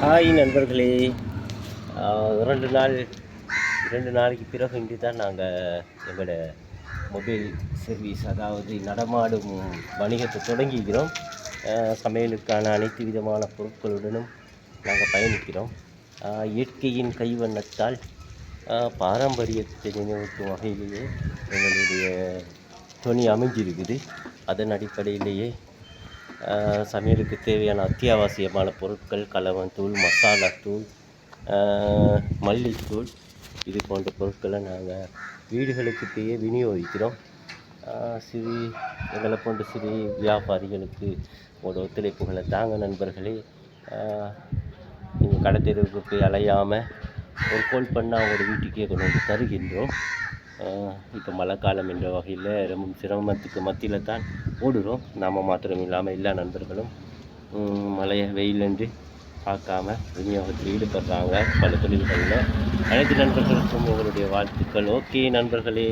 Hi நண்பர்களே. ரெண்டு இரண்டு நாள் இரண்டு நாளைக்கு பிறகு இன்று தான் நாங்கள் எங்களோட மொபைல் சர்வீஸ் அதாவது நடமாடும் வணிகத்தை தொடங்கிக்கிறோம் சமையலுக்கான அனைத்து விதமான பொருட்களுடனும் நாங்கள் பயணிக்கிறோம். இயற்கையின் கைவண்ணத்தால் பாரம்பரியத்தை நினைவுக்கும் வகையிலேயே எங்களுடைய துணி அமைஞ்சிருக்குது. அதன் அடிப்படையிலேயே சமையலுக்கு தேவையான அத்தியாவசியமான பொருட்கள் கலவன் தூள் மசாலா தூள் மல்லித்தூள் இது போன்ற பொருட்களை நாங்கள் வீடுகளுக்கிட்டேயே விநியோகிக்கிறோம். சிறு எங்களை போன்ற சிறு வியாபாரிகளுக்கு ஒரு ஒத்துழைப்புகளை தாங்க நண்பர்களே நீங்கள் கடத்தெருவுக்கு போய் அலையாமல் ஒரு கோல் பண்ணால் அவங்களோட வீட்டுக்கே கொண்டு வந்து தருகின்றோம். இப்போ மழை காலம் என்ற வகையில் ரொம்ப சிரமத்துக்கு மத்தியில் தான் ஓடுறோம். நாம் மாத்திரம் இல்லாமல் எல்லா நண்பர்களும் மழையை வெயில் என்று பார்க்காம விநியோகத்தில் ஈடுபடுறாங்க. பல தொழில்களில் அனைத்து நண்பர்களுக்கும் உங்களுடைய வாழ்த்துக்கள். ஓகே நண்பர்களே